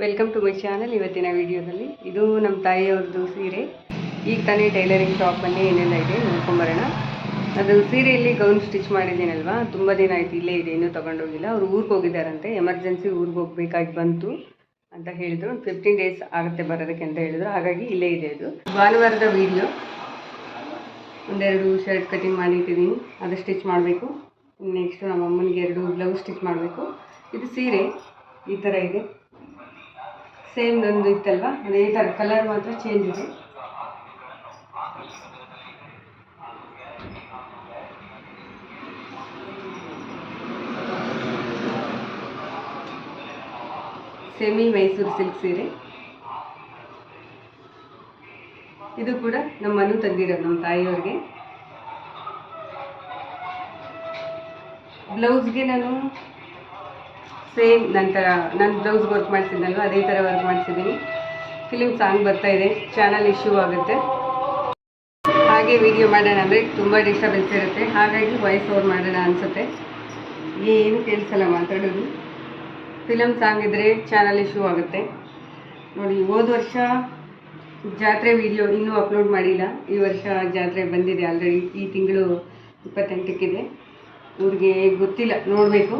Welcome to my channel ಇವತ್ತಿನ ವಿಡಿಯೋದಲ್ಲಿ ಇದು ನಮ್ಮ ತಾಯಿಯವ್ರದ್ದು ಸೀರೆ. ಈಗ ತಾನೇ ಟೈಲರಿಂಗ್ ಶಾಪಲ್ಲಿ ಏನೆಲ್ಲ ಇದೆ ನೋಡ್ಕೊಂಬರೋಣ. ಅದು ಸೀರೆಯಲ್ಲಿ ಗೌನ್ ಸ್ಟಿಚ್ ಮಾಡಿದ್ದೀನಲ್ವಾ? ತುಂಬ ದಿನ ಆಯ್ತು ಇಲ್ಲೇ ಇದೆ, ಇನ್ನೂ ತೊಗೊಂಡೋಗಿಲ್ಲ. ಅವ್ರು ಊರಿಗೆ ಹೋಗಿದ್ದಾರಂತೆ. ಎಮರ್ಜೆನ್ಸಿ ಊರಿಗೆ ಹೋಗ್ಬೇಕಾಗಿ ಬಂತು ಅಂತ ಹೇಳಿದ್ರು. ಒಂದು ಫಿಫ್ಟೀನ್ ಡೇಸ್ ಆಗುತ್ತೆ ಬರೋದಕ್ಕೆ ಅಂತ ಹೇಳಿದ್ರು. ಹಾಗಾಗಿ ಇಲ್ಲೇ ಇದೆ ಅದು. ಭಾನುವಾರದ ವೀಡಿಯೋ ಒಂದೆರಡು ಶರ್ಟ್ ಕಟಿಂಗ್ ಮಾಡಿಟ್ಟಿದ್ದೀನಿ ಅದು ಸ್ಟಿಚ್ ಮಾಡಬೇಕು. ನೆಕ್ಸ್ಟ್ ನಮ್ಮ ಅಮ್ಮನಿಗೆ ಎರಡು ಬ್ಲೌಸ್ ಸ್ಟಿಚ್ ಮಾಡಬೇಕು. ಇದು ಸೀರೆ. ಈ ಥರ ಇದೆ. ಸೇಮ್ ಒಂದು ಇತ್ತಲ್ವಾ? ಅದೇ ಥರ ಕಲರ್ ಮಾತ್ರ ಚೇಂಜ್ ಇದೆ. ಸೆಮಿ ಮೈಸೂರು ಸಿಲ್ಕ್ ಸೀರೆ. ಇದು ಕೂಡ ನಮ್ಮ ಮನು ತಂದಿರೋದು ನಮ್ಮ ತಾಯಿಯವ್ರಿಗೆ. ಬ್ಲೌಸ್ಗೆ ನಾನು ಸೇಮ್ ನಂತರ ನನ್ನ ಬ್ಲೌಸ್ ವರ್ಕ್ ಮಾಡಿಸಿದ್ನಲ್ವ, ಅದೇ ಥರ ವರ್ಕ್ ಮಾಡಿಸಿದ್ದೀನಿ. ಫಿಲಿಮ್ ಸಾಂಗ್ ಬರ್ತಾ ಇದೆ ಚಾನಲ್ ಇಶ್ಯೂ ಆಗುತ್ತೆ. ಹಾಗೆ ವಿಡಿಯೋ ಮಾಡೋಣ ಅಂದರೆ ತುಂಬ ಡಿಸ್ಟರ್ಬೆನ್ಸ್ ಇರುತ್ತೆ. ಹಾಗಾಗಿ ವಾಯ್ಸ್ ಓವರ್ ಮಾಡೋಣ ಅನಿಸುತ್ತೆ. ಏನು ಕೇಳಿಸಲ್ಲ ಮಾತಾಡೋದು. ಫಿಲಮ್ ಸಾಂಗ್ ಇದ್ದರೆ ಚಾನಲ್ ಇಶ್ಯೂ ಆಗುತ್ತೆ. ನೋಡಿ, ಹೋದ ವರ್ಷ ಜಾತ್ರೆ ವಿಡಿಯೋ ಇನ್ನೂ ಅಪ್ಲೋಡ್ ಮಾಡಿಲ್ಲ. ಈ ವರ್ಷ ಜಾತ್ರೆ ಬಂದಿದೆ ಆಲ್ರೆಡಿ ಈ ತಿಂಗಳು ಇಪ್ಪತ್ತೆಂಟಕ್ಕಿದೆ. ಊರಿಗೆ ಗೊತ್ತಿಲ್ಲ, ನೋಡಬೇಕು.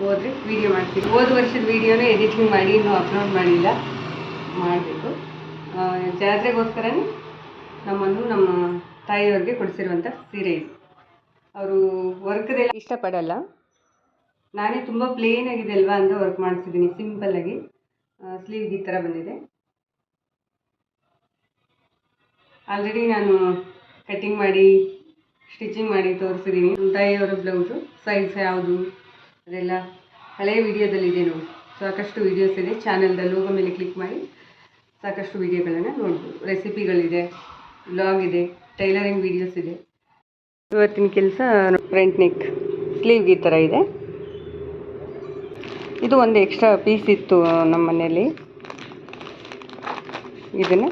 ಹೋದರೆ ವೀಡಿಯೋ ಮಾಡ್ತೀನಿ ಹೋದ ವರ್ಷದ ವೀಡಿಯೋನೇ ಎಡಿಟಿಂಗ್ ಮಾಡಿ ಇನ್ನೂ ಅಪ್ಲೋಡ್ ಮಾಡಿಲ್ಲ. ಮಾಡಬೇಕು. ಜಾತ್ರೆಗೋಸ್ಕರನೇ ನಮ್ಮನ್ನು ನಮ್ಮ ತಾಯಿಯವ್ರಿಗೆ ಕೊಡಿಸಿರುವಂಥ ಸೀರೆ ಇದು. ಅವರು ವರ್ಕ್ದೆಲ್ಲ ಇಷ್ಟಪಡಲ್ಲ. ನಾನೇ ತುಂಬ ಪ್ಲೇನ್ ಆಗಿದೆ ಅಲ್ವಾ ಅಂತ ವರ್ಕ್ ಮಾಡಿಸಿದ್ದೀನಿ ಸಿಂಪಲ್ಲಾಗಿ ಸ್ಲೀವ್ ಈ ಥರ ಬಂದಿದೆ. ಆಲ್ರೆಡಿ ನಾನು ಕಟ್ಟಿಂಗ್ ಮಾಡಿ ಸ್ಟಿಚಿಂಗ್ ಮಾಡಿ ತೋರಿಸಿದ್ದೀನಿ ತಾಯಿಯವರ ಬ್ಲೌಸು ಸೈಜ್ ಯಾವುದು? ಅದೆಲ್ಲ ಹಳೆಯ ವಿಡಿಯೋದಲ್ಲಿದೆ ನೋಡಿ. ಸಾಕಷ್ಟು ವಿಡಿಯೋಸ್ ಇದೆ. ಚಾನಲ್ದ ಲೋಗೋ ಮೇಲೆ ಕ್ಲಿಕ್ ಮಾಡಿ ಸಾಕಷ್ಟು ವೀಡಿಯೋಗಳನ್ನು ನೋಡ್ಬೋದು. ರೆಸಿಪಿಗಳಿದೆ ಬ್ಲಾಗ್ ಇದೆ ಟೈಲರಿಂಗ್ ವೀಡಿಯೋಸ್ ಇದೆ. ಇವತ್ತಿನ ಕೆಲಸ ಫ್ರಂಟ್ ನೆಕ್ ಸ್ಲೀವ್ ಈ ಥರ ಇದೆ. ಇದು ಒಂದು ಎಕ್ಸ್ಟ್ರಾ ಪೀಸ್ ಇತ್ತು ನಮ್ಮ ಮನೆಯಲ್ಲಿ. ಇದನ್ನು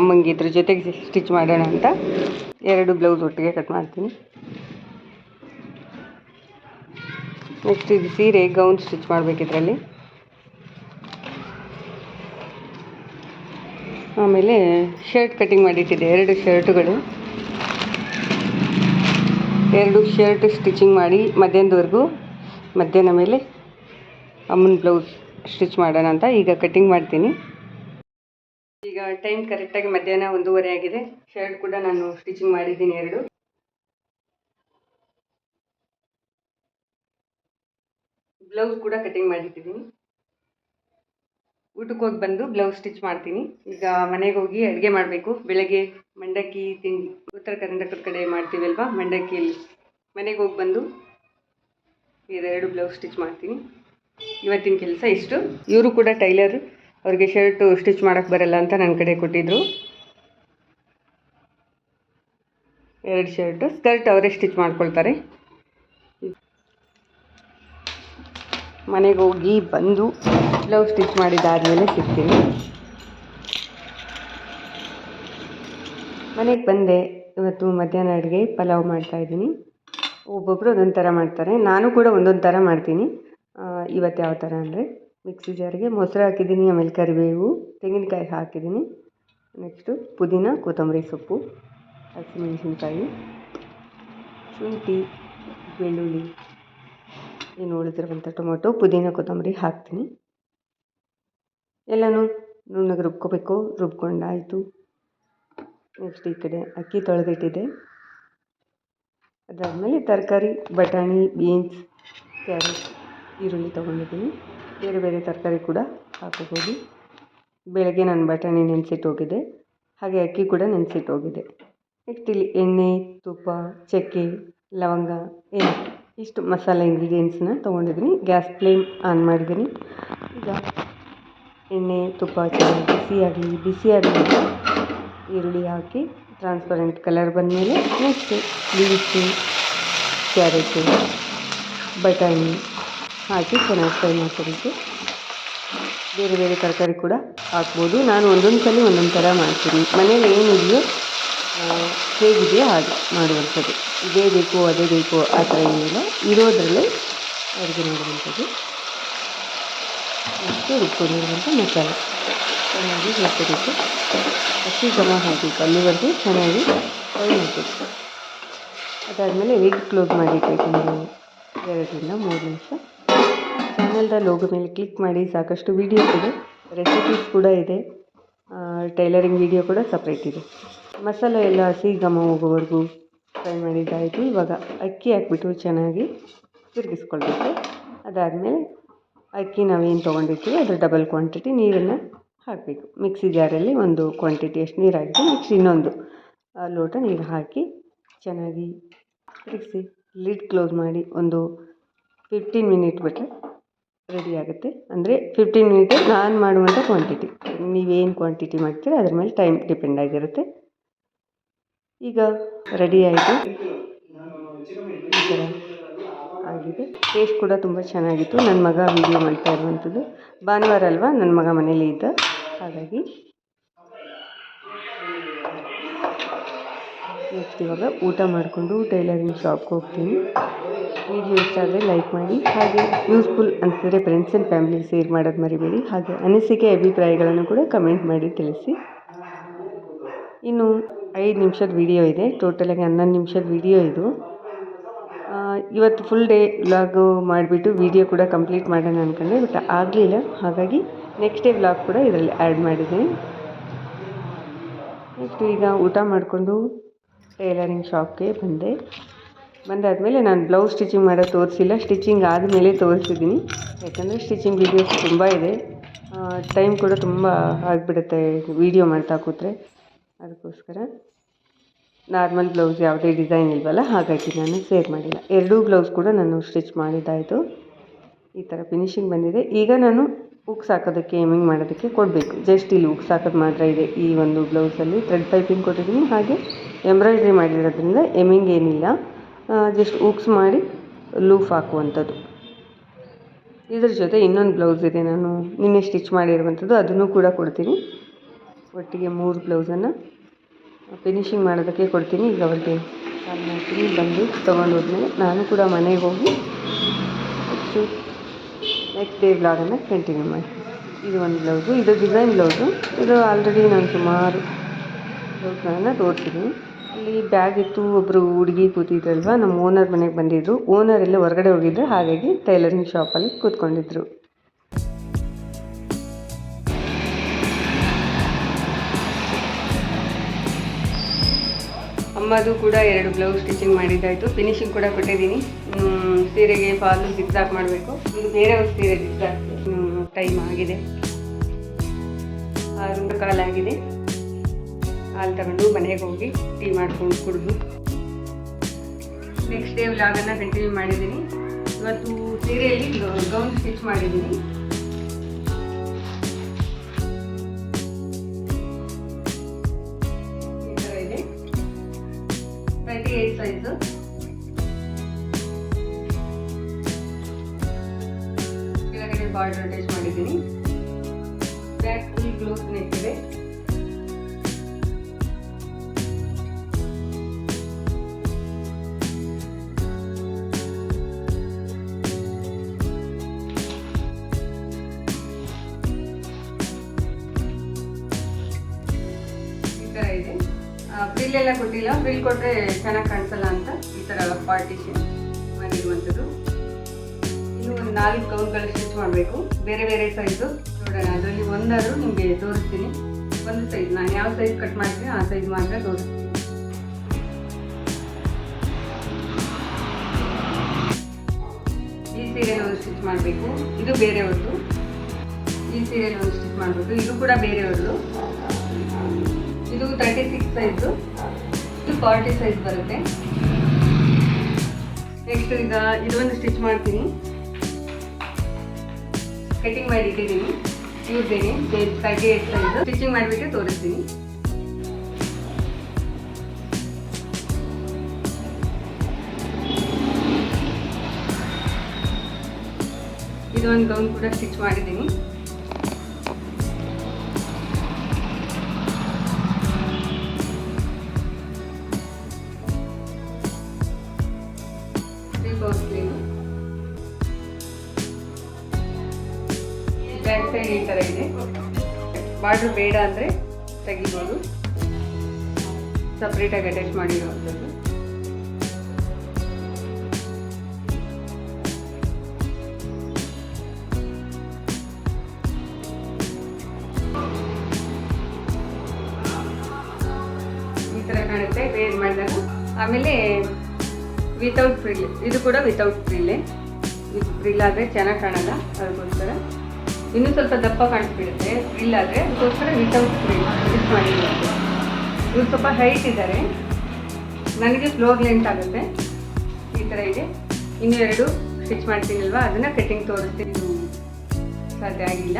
ಅಮ್ಮಂಗೆ ಇದ್ರ ಜೊತೆಗೆ ಸ್ಟಿಚ್ ಮಾಡೋಣ ಅಂತ. ಎರಡು ಬ್ಲೌಸ್ ಒಟ್ಟಿಗೆ ಕಟ್ ಮಾಡ್ತೀನಿ. ನೆಕ್ಸ್ಟ್ ಇದು ಸೀರೆ ಗೌನ್ ಸ್ಟಿಚ್ ಮಾಡಬೇಕಿದ್ರಲ್ಲಿ. ಆಮೇಲೆ ಶರ್ಟ್ ಕಟಿಂಗ್ ಮಾಡಿಟ್ಟಿದ್ದೆ, ಎರಡು ಶರ್ಟುಗಳು. ಎರಡು ಶರ್ಟ್ ಸ್ಟಿಚಿಂಗ್ ಮಾಡಿ ಮಧ್ಯಾಹ್ನದವರೆಗೂ, ಮಧ್ಯಾಹ್ನ ಮೇಲೆ ಅಮ್ಮನ ಬ್ಲೌಸ್ ಸ್ಟಿಚ್ ಮಾಡೋಣ ಅಂತ ಈಗ ಕಟಿಂಗ್ ಮಾಡ್ತೀನಿ. ಈಗ ಟೈಮ್ ಕರೆಕ್ಟಾಗಿ ಮಧ್ಯಾಹ್ನ ಒಂದೂವರೆ ಆಗಿದೆ. ಶರ್ಟ್ ಕೂಡ ನಾನು ಸ್ಟಿಚಿಂಗ್ ಮಾಡಿದ್ದೀನಿ ಎರಡು. ಬ್ಲೌಸ್ ಕೂಡ ಕಟಿಂಗ್ ಮಾಡಿಟ್ಟಿದ್ದೀನಿ. ಊಟಕ್ಕೆ ಹೋಗಿ ಬಂದು ಬ್ಲೌಸ್ ಸ್ಟಿಚ್ ಮಾಡ್ತೀನಿ. ಈಗ ಮನೆಗೆ ಹೋಗಿ ಅಡುಗೆ ಮಾಡಬೇಕು. ಬೆಳಗ್ಗೆ ಮಂಡಕ್ಕಿ ತಿಂಡಿ. ಉತ್ತರ ಕರ್ನಾಟಕದ ಕಡೆ ಮಾಡ್ತೀವಲ್ವಾ? ಮಂಡಕ್ಕಿಯಲ್ಲಿ. ಮನೆಗೆ ಹೋಗಿ ಬಂದು ಇದೆರಡು ಬ್ಲೌಸ್ ಸ್ಟಿಚ್ ಮಾಡ್ತೀನಿ. ಇವತ್ತಿನ ಕೆಲಸ ಇಷ್ಟು. ಇವರು ಕೂಡ ಟೈಲರ್. ಅವ್ರಿಗೆ ಶರ್ಟು ಸ್ಟಿಚ್ ಮಾಡೋಕ್ಕೆ ಬರಲ್ಲ ಅಂತ ನನ್ನ ಕಡೆ ಕೊಟ್ಟಿದ್ದರು ಎರಡು ಶರ್ಟು, ಸ್ಕರ್ಟ್ ಅವರೇ ಸ್ಟಿಚ್ ಮಾಡ್ಕೊಳ್ತಾರೆ. ಮನೆಗೆ ಹೋಗಿ ಬಂದು ಬ್ಲೌಸ್ ಸ್ಟಿಚ್ ಮಾಡಿದ್ದಾದಮೇಲೆ ಸಿಗ್ತೀನಿ. ಮನೆಗೆ ಬಂದೆ. ಇವತ್ತು ಮಧ್ಯಾಹ್ನ ಅಡುಗೆ ಪಲಾವ್ ಮಾಡ್ತಾಯಿದ್ದೀನಿ ಒಬ್ಬೊಬ್ಬರು ಒಂದೊಂದು ಥರ ಮಾಡ್ತಾರೆ. ನಾನು ಕೂಡ ಒಂದೊಂದು ಥರ ಮಾಡ್ತೀನಿ. ಇವತ್ತು ಯಾವ ಥರ ಅಂದರೆ ಮಿಕ್ಸಿ ಜಾರಿಗೆ ಮೊಸರು ಹಾಕಿದ್ದೀನಿ, ಆಮೇಲೆ ಕರಿಬೇವು, ತೆಂಗಿನಕಾಯಿ ಹಾಕಿದ್ದೀನಿ. ನೆಕ್ಸ್ಟು ಪುದೀನ, ಕೊತ್ತಂಬರಿ ಸೊಪ್ಪು, ಹಸಿಮೆಣಸಿನ್ಕಾಯಿ, ಶುಂಠಿ, ಬೆಳ್ಳುಳ್ಳಿ. ಏನು ಉಳಿದಿರುವಂಥ ಟೊಮೊಟೊ, ಪುದೀನ, ಕೊತ್ತಂಬರಿ ಹಾಕ್ತೀನಿ. ಎಲ್ಲನೂ ನುಣ್ಣಗೆ ರುಬ್ಕೋಬೇಕು. ರುಬ್ಕೊಂಡಾಯಿತು. ನೆಕ್ಸ್ಟ್ ಈ ಕಡೆ ಅಕ್ಕಿ ತೊಳೆದಿಟ್ಟಿದೆ. ಅದಾದಮೇಲೆ ತರಕಾರಿ, ಬಟಾಣಿ, ಬೀನ್ಸ್, ಕ್ಯಾರೆಟ್, ಈರುಳ್ಳಿ ತೊಗೊಂಡಿದ್ದೀನಿ. ಬೇರೆ ಬೇರೆ ತರಕಾರಿ ಕೂಡ ಹಾಕೋಬೋದು. ಬೆಳಗ್ಗೆ ನಾನು ಬಟಾಣಿ ನೆನೆಸಿಟ್ಟು ಹೋಗಿದ್ದೆ ಹಾಗೆ ಅಕ್ಕಿ ಕೂಡ ನೆನೆಸಿಟ್ಟು ಹೋಗಿದ್ದೆ ನೆಕ್ಸ್ಟ್ ಇಲ್ಲಿ ಎಣ್ಣೆ, ತುಪ್ಪ, ಚಕ್ಕೆ, ಲವಂಗ, ಏನು ಇಷ್ಟು ಮಸಾಲೆ ಇಂಗ್ರೀಡಿಯೆಂಟ್ಸ್ನ ತೊಗೊಂಡಿದ್ದೀನಿ. ಗ್ಯಾಸ್ ಫ್ಲೇಮ್ ಆನ್ ಮಾಡಿದ್ದೀನಿ. ಈಗ ಎಣ್ಣೆ, ತುಪ್ಪ, ಚೆನ್ನಾಗಿ ಬಿಸಿ ಆಗಲಿ, ಬಿಸಿ ಆದಮೇಲೆ ಈರುಳ್ಳಿ ಹಾಕಿ ಟ್ರಾನ್ಸ್ಪರೆಂಟ್ ಕಲರ್ ಬಂದಮೇಲೆ ನೆಕ್ಸ್ಟ್ ಬೀನ್ಸು ಕ್ಯಾರೆಟು ಬಟಾಣಿ ಹಾಕಿ ಚೆನ್ನಾಗಿ ಫ್ರೈ ಮಾಡ್ಕೊಬೇಕು. ಬೇರೆ ಬೇರೆ ತರಕಾರಿ ಕೂಡ ಹಾಕ್ಬೋದು. ನಾನು ಒಂದೊಂದು ಸಲ ಒಂದೊಂದು ಥರ ಮಾಡ್ತೀನಿ. ಮನೇಲಿ ಏನಿದೆಯೋ ಹೇಗಿದೆಯೋ ಹಾಗೆ ಮಾಡುವಂಥದ್ದು. ಇದೇ ಬೇಕು, ಅದೇ ಬೇಕು, ಆ ಥರ ಏನಿಲ್ಲ ಇರೋದರಲ್ಲೇ ಅಡುಗೆ ಮಾಡುವಂಥದ್ದು. ಮತ್ತು ರುಬ್ಕೊಂಡಿರುವಂಥ ಮಸಾಲೆ. ಚೆನ್ನಾಗಿ ಹುರ್ಕೋಬೇಕು. ಹಸಿ ಘಮ ಹಾಕಬೇಕು. ಅಲ್ಲಿವರೆಗೂ ಚೆನ್ನಾಗಿ ಫ್ರೈ ಮಾಡಬೇಕು. ಅದಾದಮೇಲೆ ಲಿಡ್ ಕ್ಲೋಸ್ ಮಾಡಿಡಬೇಕು ನೀವು ಎರಡರಿಂದ ಮೂರು ನಿಮಿಷ. ಚಾನಲ್ದ ಲೋಗೋ ಮೇಲೆ ಕ್ಲಿಕ್ ಮಾಡಿ, ಸಾಕಷ್ಟು ವೀಡಿಯೋಸ್ ಇದೆ. ರೆಸಿಪೀಸ್ ಕೂಡ ಇದೆ. ಟೈಲರಿಂಗ್ ವಿಡಿಯೋ ಕೂಡ ಸಪ್ರೇಟ್ ಇದೆ. ಮಸಾಲೆ ಎಲ್ಲ ಹಸಿ ಘಮ ಹೋಗೋವರೆಗೂ ಫ್ರೈ ಮಾಡಿದ್ದಾಯಿತು. ಇವಾಗ ಅಕ್ಕಿ ಹಾಕ್ಬಿಟ್ಟು ಚೆನ್ನಾಗಿ ತಿರುಗಿಸ್ಕೊಳ್ಬೇಕು. ಅದಾದಮೇಲೆ ಅಕ್ಕಿ ನಾವೇನು ತೊಗೊಂಡಿರ್ತೀವಿ ಅದರ ಡಬಲ್ ಕ್ವಾಂಟಿಟಿ ನೀರನ್ನು ಹಾಕಬೇಕು. ಮಿಕ್ಸಿ ಜಾರಲ್ಲಿ ಒಂದು ಕ್ವಾಂಟಿಟಿ ಅಷ್ಟು ನೀರು ಹಾಕಿ ಮಿಕ್ಸಿ ಇನ್ನೊಂದು ಲೋಟ ನೀರು ಹಾಕಿ ಚೆನ್ನಾಗಿ ತಿರುಗಿಸಿ ಲಿಡ್ ಕ್ಲೋಸ್ ಮಾಡಿ ಒಂದು ಫಿಫ್ಟೀನ್ ಮಿನಿಟ್ ಬಿಟ್ಟರೆ ರೆಡಿ ಆಗುತ್ತೆ. ಅಂದರೆ ಫಿಫ್ಟೀನ್ ಮಿನಿಟ್ ನಾನು ಮಾಡುವಂಥ ಕ್ವಾಂಟಿಟಿ ನೀವೇನು ಕ್ವಾಂಟಿಟಿ ಮಾಡ್ತೀರ ಅದ್ರ ಮೇಲೆ ಟೈಮ್ ಡಿಪೆಂಡ್ ಆಗಿರುತ್ತೆ. ಈಗ ರೆಡಿ ಆಯಿತು. ಈ ಥರ ಆಗಿದೆ. ಟೇಸ್ಟ್ ಕೂಡ ತುಂಬ ಚೆನ್ನಾಗಿತ್ತು. ನನ್ನ ಮಗ ವೀಡಿಯೋ ಮಾಡ್ತಾ ಇರುವಂಥದ್ದು ಭಾನುವಾರ ಅಲ್ವಾ? ನನ್ನ ಮಗ ಮನೇಲಿ ಇದ್ದ. ಹಾಗಾಗಿ ನೆಕ್ಸ್ಟ್ ಇವಾಗ ಊಟ ಮಾಡಿಕೊಂಡು ಟೈಲರಿಂಗ್ ಶಾಪ್ಗೆ ಹೋಗ್ತೀನಿ. ವಿಡಿಯೋ ಇಷ್ಟ ಆದರೆ ಲೈಕ್ ಮಾಡಿ. ಹಾಗೆ ಯೂಸ್ಫುಲ್ ಅನಿಸಿದ್ರೆ ಫ್ರೆಂಡ್ಸ್ ಆ್ಯಂಡ್ ಫ್ಯಾಮಿಲಿ ಶೇರ್ ಮಾಡೋದು ಮರಿಬೇಡಿ. ಹಾಗೆ ಅನಿಸಿಕೆ, ಅಭಿಪ್ರಾಯಗಳನ್ನು ಕೂಡ ಕಮೆಂಟ್ ಮಾಡಿ ತಿಳಿಸಿ. ಇನ್ನು ಐದು ನಿಮಿಷದ ವಿಡಿಯೋ ಇದೆ. ಟೋಟಲಾಗಿ ಹನ್ನೊಂದು ನಿಮಿಷದ ವಿಡಿಯೋ ಇದು. ಇವತ್ತು ಫುಲ್ ಡೇ ವ್ಲಾಗು ಮಾಡಿಬಿಟ್ಟು ವಿಡಿಯೋ ಕೂಡ ಕಂಪ್ಲೀಟ್ ಮಾಡೋಣ ಅಂದ್ಕೊಂಡೆ ಬಟ್ ಆಗಲಿಲ್ಲ. ಹಾಗಾಗಿ ನೆಕ್ಸ್ಟ್ ಡೇ ವ್ಲಾಗ್ ಕೂಡ ಇದರಲ್ಲಿ ಆ್ಯಡ್ ಮಾಡಿದ್ದೀನಿ. ನೆಕ್ಸ್ಟ್ ಈಗ ಊಟ ಮಾಡಿಕೊಂಡು ಟೈಲರಿಂಗ್ ಶಾಪ್ಗೆ ಬಂದೆ. ಬಂದಾದಮೇಲೆ ನಾನು ಬ್ಲೌಸ್ ಸ್ಟಿಚಿಂಗ್ ಮಾಡೋದು ತೋರಿಸಿಲ್ಲ. ಸ್ಟಿಚಿಂಗ್ ಆದಮೇಲೆ ತೋರಿಸಿದ್ದೀನಿ. ಯಾಕಂದರೆ ಸ್ಟಿಚಿಂಗ್ ವೀಡಿಯೋಸ್ ತುಂಬ ಇದೆ. ಟೈಮ್ ಕೂಡ ತುಂಬ ಆಗಿಬಿಡುತ್ತೆ ವೀಡಿಯೋ ಮಾಡ್ತಾ ಕೂತ್ರೆ. ಅದಕ್ಕೋಸ್ಕರ ನಾರ್ಮಲ್ ಬ್ಲೌಸ್ ಯಾವುದೇ ಡಿಸೈನ್ ಇಲ್ವಲ್ಲ, ಹಾಗಾಗಿ ನಾನು ಸೇರ್ ಮಾಡಿಲ್ಲ. ಎರಡೂ ಬ್ಲೌಸ್ ಕೂಡ ನಾನು ಸ್ಟಿಚ್ ಮಾಡಿದ್ದಾಯಿತು. ಈ ಥರ ಫಿನಿಶಿಂಗ್ ಬಂದಿದೆ. ಈಗ ನಾನು ಉಕ್ಸ್ ಹಾಕೋದಕ್ಕೆ, ಏಮಿಂಗ್ ಮಾಡೋದಕ್ಕೆ ಕೊಡಬೇಕು. ಜಸ್ಟ್ ಇಲ್ಲಿ ಉಕ್ಸ್ ಹಾಕೋದು ಮಾತ್ರ ಇದೆ ಈ ಒಂದು ಬ್ಲೌಸಲ್ಲಿ ಥ್ರೆಡ್ ಪೈಪಿಂಗ್ ಕೊಟ್ಟಿದ್ದೀನಿ. ಹಾಗೆ ಎಂಬ್ರಾಯ್ಡ್ರಿ ಮಾಡಿರೋದ್ರಿಂದ ಎಮಿಂಗ್ ಏನಿಲ್ಲ. ಜಸ್ಟ್ ಉಕ್ಸ್ ಮಾಡಿ ಲೂಫ್ ಹಾಕುವಂಥದ್ದು. ಇದ್ರ ಜೊತೆ ಇನ್ನೊಂದು ಬ್ಲೌಸ್ ಇದೆ. ನಾನು ನಿನ್ನೆ ಸ್ಟಿಚ್ ಮಾಡಿರುವಂಥದ್ದು. ಅದನ್ನು ಕೂಡ ಕೊಡ್ತೀನಿ. ಒಟ್ಟಿಗೆ ಮೂರು ಬ್ಲೌಸನ್ನು ಫಿನಿಶಿಂಗ್ ಮಾಡೋದಕ್ಕೆ ಕೊಡ್ತೀನಿ. ಈಗ ಅವ್ರಿಗೆ ಕಾಲ್ ಮಾಡ್ತೀನಿ. ಬಂದು ತೊಗೊಂಡು ಹೋದ್ಮೇಲೆ ನಾನು ಕೂಡ ಮನೆಗೆ ಹೋಗಿ ಹೆಚ್ಚು ನೆಕ್ಸ್ಟ್ ಡೇ ಬ್ಲಾಗನ್ನು ಕಂಟಿನ್ಯೂ ಮಾಡ್ತೀನಿ ಇದು ಒಂದು ಬ್ಲೌಸು, ಇದು ಡಿಸೈನ್ ಬ್ಲೌಸು. ಇದು ಆಲ್ರೆಡಿ ನಾನು ಸುಮಾರು ಬ್ಲೌಸ್ಗಳನ್ನು ತೋರಿಸಿದ್ದೀನಿ. ಇಲ್ಲಿ ಬ್ಯಾಗ್ ಇತ್ತು ಒಬ್ಬರು ಹುಡುಗಿ ಕೂತಿದ್ರಲ್ವ, ನಮ್ಮ ಓನರ್ ಮನೆಗೆ ಬಂದಿದ್ದರು ಓನರ್ ಎಲ್ಲ ಹೊರಗಡೆ ಹೋಗಿದ್ದರು ಹಾಗಾಗಿ ಟೈಲರಿಂಗ್ ಶಾಪಲ್ಲಿ ಕೂತ್ಕೊಂಡಿದ್ರು. ಅಮ್ಮದು ಕೂಡ ಎರಡು ಬ್ಲೌಸ್ ಸ್ಟಿಚಿಂಗ್ ಮಾಡಿದ್ದಾಯಿತು. ಫಿನಿಶಿಂಗ್ ಕೂಡ ಕೊಟ್ಟಿದ್ದೀನಿ. ಸೀರೆಗೆ ಫಾಲು ಜಿಗ್ಸಾಕ್ ಮಾಡಬೇಕು. ಇದು ಬೇರೆ ಒಂದು ಸೀರೆ ಜಿಗ್ಸಾಕ್ ಟೈಮ್ ಆಗಿದೆ. ಆರು ಕಾಲಾಗಿದೆ ಹಾಲು ತಗೊಂಡು ಮನೆಗೆ ಹೋಗಿ ಟೀ ಮಾಡ್ಕೊಂಡು ಕುಡಿದು. ನೆಕ್ಸ್ಟ್ ಡೇ ವ್ಲಾಗನ್ನು ಕಂಟಿನ್ಯೂ ಮಾಡಿದ್ದೀನಿ. ಇವತ್ತು ಸೀರೆಯಲ್ಲಿ ಗೌನ್ ಸ್ಟಿಚ್ ಮಾಡಿದ್ದೀನಿ. ಬಾರ್ಡರ್ ಮಾಡಿದ್ದೀನಿ. ಬ್ಯಾಕ್ ಫುಲ್ ಗ್ಲೋಸ್ ನೆಕ್ ಇದೆ. ಇದೆ ಫ್ರಿಲ್ ಎಲ್ಲ ಕೊಟ್ಟಿಲ್ಲ. ಬಿಲ್ ಕೊಟ್ಟರೆ ಚೆನ್ನಾಗಿ ಕಾಣಿಸಲ್ಲ ಅಂತ ಈ ಥರ ಪಾರ್ಟಿಷನ್ ನಾಲ್ಕು ಕೌಂಟ್ಗಳು ಸ್ಟಿಚ್ ಮಾಡಬೇಕು. ಬೇರೆ ಬೇರೆ ಸೈಜು ನೋಡೋಣ, ಅದರಲ್ಲಿ ಒಂದಾದರೂ ನಿಮಗೆ ತೋರಿಸ್ತೀನಿ. ಒಂದು ಸೈಜ್ ನಾನು ಯಾವ ಸೈಜ್ ಕಟ್ ಮಾಡ್ತೀನಿ, ಆ ಸೈಜ್ ಮಾತ್ರ ತೋರಿಸ್ತೀನಿ. ಈ ಸೀರೆನ ಒಂದು ಸ್ಟಿಚ್ ಮಾಡಬೇಕು. ಇದು ಬೇರೆಯವ್ರದ್ದು. ಈ ಸೀರೆನ ಒಂದು ಸ್ಟಿಚ್ ಮಾಡಬೇಕು. ಇದು ಕೂಡ ಬೇರೆಯವ್ರದ್ದು. ಇದು ತರ್ಟಿ ಸಿಕ್ಸ್ ಸೈಜು ಇದು ಫಾರ್ಟಿ ಸೈಜ್ ಬರುತ್ತೆ. ನೆಕ್ಸ್ಟ್ ಈಗ ಇದೊಂದು ಸ್ಟಿಚ್ ಮಾಡ್ತೀನಿ. ಕಟಿಂಗ್ ಮಾಡಿ ಇಟ್ಟಿದ್ದೀನಿ. ತರ್ಟಿ ಏಟ್ ಸೈಜು ಸ್ಟಿಚಿಂಗ್ ಮಾಡಿಬಿಟ್ಟು ತೋರಿಸ್ತೀನಿ. ಇದೊಂದು ಗೌನ್ ಕೂಡ ಸ್ಟಿಚ್ ಮಾಡಿದ್ದೀನಿ. ಬ್ಯಾಕ್ ಸೈಡ್ ಈ ಥರ ಇದೆ. ಬಾರ್ಡ್ರ್ ಬೇಡ ಅಂದರೆ ತೆಗಿಬೋದು. ಸಪ್ರೇಟಾಗಿ ಅಟ್ಯಾಚ್ ಮಾಡಿರುವಂಥದ್ದು. ಈ ಥರ ಕಾಣುತ್ತೆ. ಆಮೇಲೆ ವಿತೌಟ್ ಫ್ರಿಲ್ ಇದು ಕೂಡ ವಿತೌಟ್ ಫ್ರಿಲ್ಲೇ ಫ್ರಿಲ್ ಆದರೆ ಚೆನ್ನಾಗಿ ಕಾಣಲ್ಲ. ಅದಕ್ಕೋಸ್ಕರ ಇನ್ನೂ ಸ್ವಲ್ಪ ದಪ್ಪ ಕಾಣಿಸ್ಬಿಡುತ್ತೆ. ಇಲ್ಲಾದರೆ ಅದಕ್ಕೋಸ್ಕರ ವಿತೌಟ್ ಯೂಸ್ ಮಾಡಿ ಇವ್ರು ಸ್ವಲ್ಪ ಹೈಟ್ ಇದ್ದಾರೆ ನನಗೆ ಫ್ಲೋರ್ ಲೆಂತ್ ಆಗುತ್ತೆ. ಈ ಥರ ಇದೆ. ಇನ್ನೂ ಎರಡು ಸ್ಟಿಚ್ ಮಾಡ್ತೀನಿಲ್ವಾ? ಅದನ್ನು ಕಟ್ಟಿಂಗ್ ತೋರಿಸ್ತೀನಿ. ಸಾಧ್ಯ ಆಗಿಲ್ಲ.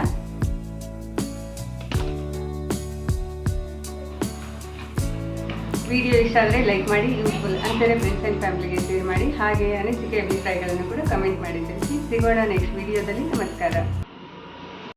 ವಿಡಿಯೋ ಇಷ್ಟ ಆದರೆ ಲೈಕ್ ಮಾಡಿ ಯೂಸ್ಫುಲ್ ಅಂತಾರೆ ಫ್ರೆಂಡ್ಸ್ ಆ್ಯಂಡ್ ಫ್ಯಾಮಿಲಿಗೆ ಶೇರ್ ಮಾಡಿ. ಹಾಗೆ ಅನಿಸಿಕೆ ಅಭಿಪ್ರಾಯಗಳನ್ನು ಕೂಡ ಕಮೆಂಟ್ ಮಾಡಿ ತಿಳಿಸಿ. ಸಿಗೋಣ ನೆಕ್ಸ್ಟ್ ವಿಡಿಯೋದಲ್ಲಿ ನಮಸ್ಕಾರ.